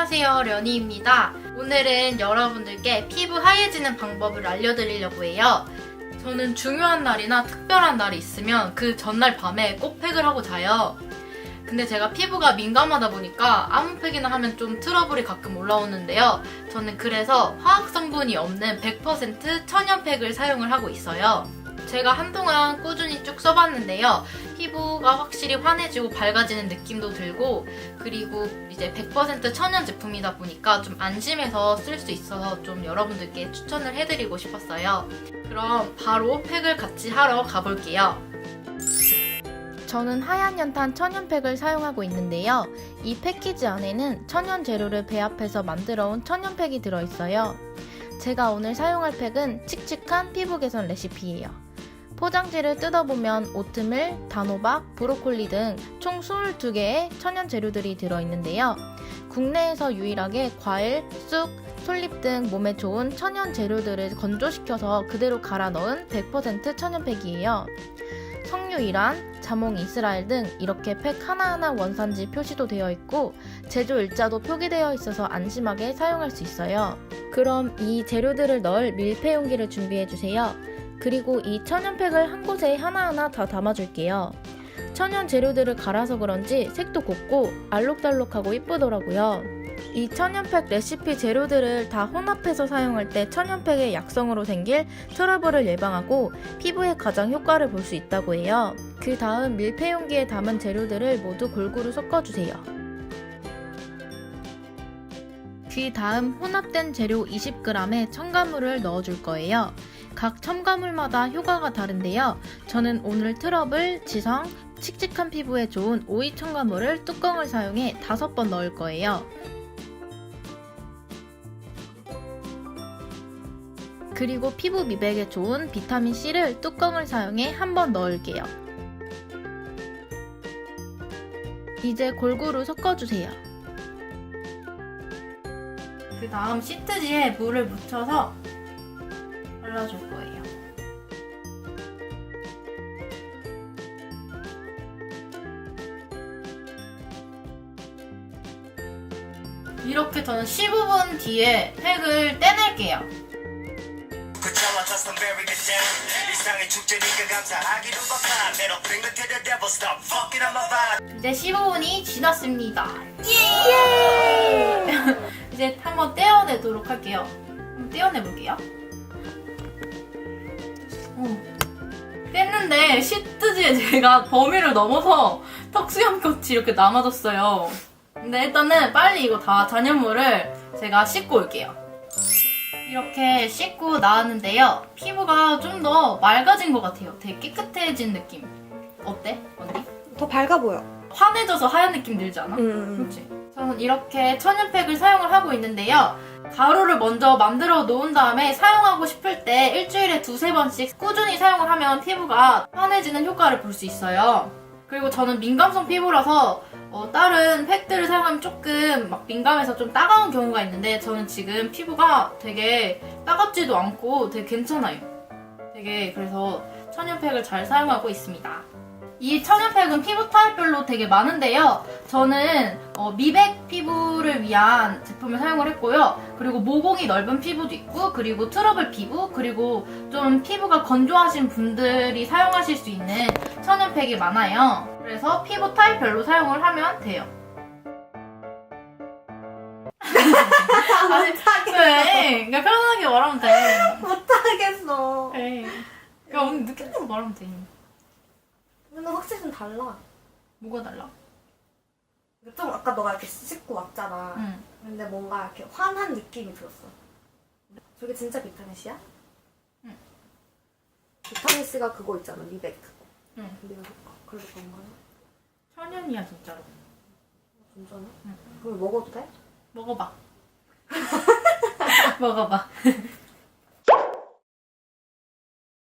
안녕하세요, 련이입니다. 오늘은 여러분들께 피부 하얘지는 방법을 알려드리려고 해요. 저는 중요한 날이나 특별한 날이 있으면 그 전날 밤에 꼭 팩을 하고 자요. 근데 제가 피부가 민감하다 보니까 아무 팩이나 하면 좀 트러블이 가끔 올라오는데요. 저는 그래서 화학 성분이 없는 100% 천연 팩을 사용을 하고 있어요. 제가 한동안 꾸준히 쭉 써봤는데요. 피부가 확실히 환해지고 밝아지는 느낌도 들고 그리고 이제 100% 천연 제품이다 보니까 좀 안심해서 쓸 수 있어서 좀 여러분들께 추천을 해드리고 싶었어요. 그럼 바로 팩을 같이 하러 가볼게요. 저는 하얀 연탄 천연팩을 사용하고 있는데요. 이 패키지 안에는 천연 재료를 배합해서 만들어 온 천연팩이 들어있어요. 제가 오늘 사용할 팩은 칙칙한 피부 개선 레시피예요. 포장지를 뜯어보면 오트밀, 단호박, 브로콜리 등 총 22개의 천연 재료들이 들어있는데요. 국내에서 유일하게 과일, 쑥, 솔잎 등 몸에 좋은 천연 재료들을 건조시켜서 그대로 갈아 넣은 100% 천연팩이에요. 석류 이란, 자몽 이스라엘 등 이렇게 팩 하나하나 원산지 표시도 되어 있고 제조 일자도 표기되어 있어서 안심하게 사용할 수 있어요. 그럼 이 재료들을 넣을 밀폐 용기를 준비해 주세요. 그리고 이 천연팩을 한 곳에 하나하나 다 담아줄게요. 천연 재료들을 갈아서 그런지 색도 곱고 알록달록하고 이쁘더라고요. 이 천연팩 레시피 재료들을 다 혼합해서 사용할 때 천연팩의 약성으로 생길 트러블을 예방하고 피부에 가장 효과를 볼 수 있다고 해요. 그 다음 밀폐 용기에 담은 재료들을 모두 골고루 섞어주세요. 그 다음 혼합된 재료 20g에 첨가물을 넣어줄 거예요. 각 첨가물마다 효과가 다른데요. 저는 오늘 트러블, 지성, 칙칙한 피부에 좋은 오이 첨가물을 뚜껑을 사용해 5번 넣을 거예요. 그리고 피부 미백에 좋은 비타민C를 뚜껑을 사용해 한 번 넣을게요. 이제 골고루 섞어주세요. 그 다음 시트지에 물을 묻혀서 발라줄 거예요. 이렇게 저는 15분 뒤에 팩을 떼낼게요. 이제 15분이 지났습니다. 예! 이제 한번 떼어내도록 할게요. 한번 떼어내볼게요. 어. 뗐는데 시트지에 제가 범위를 넘어서 턱수염 끝이 이렇게 남아졌어요. 근데 일단은 빨리 이거 다 잔여물을 제가 씻고 올게요. 이렇게 씻고 나왔는데요. 피부가 좀 더 맑아진 것 같아요. 되게 깨끗해진 느낌. 어때? 언니? 더 밝아 보여. 환해져서 하얀 느낌 들지 않아? 음. 그렇지. 저는 이렇게 천연팩을 사용을 하고 있는데요. 가루를 먼저 만들어 놓은 다음에 사용하고 싶을 때 일주일에 두세 번씩 꾸준히 사용을 하면 피부가 환해지는 효과를 볼 수 있어요. 그리고 저는 민감성 피부라서 어, 다른 팩들을 사용하면 조금 막 민감해서 좀 따가운 경우가 있는데 저는 지금 피부가 되게 따갑지도 않고 되게 괜찮아요. 되게 그래서 천연팩을 잘 사용하고 있습니다. 이 천연팩은 피부 타입별로 되게 많은데요. 저는 어, 미백 피부를 위한 제품을 사용을 했고요. 그리고 모공이 넓은 피부도 있고, 그리고 트러블 피부, 그리고 좀 피부가 건조하신 분들이 사용하실 수 있는 천연팩이 많아요. 그래서 피부 타입별로 사용을 하면 돼요. 왜? 그냥 편하게 말하면 돼. 못하겠어. 그래. 그냥 오늘 느꼈다고 말하면 돼. 근데 확실히 좀 달라. 뭐가 달라? 좀 아까 너가 이렇게 씻고 왔잖아. 응. 근데 뭔가 이렇게 환한 느낌이 들었어. 저게 진짜 비타민C야? 응. 비타민C가 그거 있잖아. 미백. 응. 미백. 그래서 그런 거야? 천연이야, 진짜로. 진짜네? 응. 그럼 먹어도 돼? 먹어봐. 먹어봐.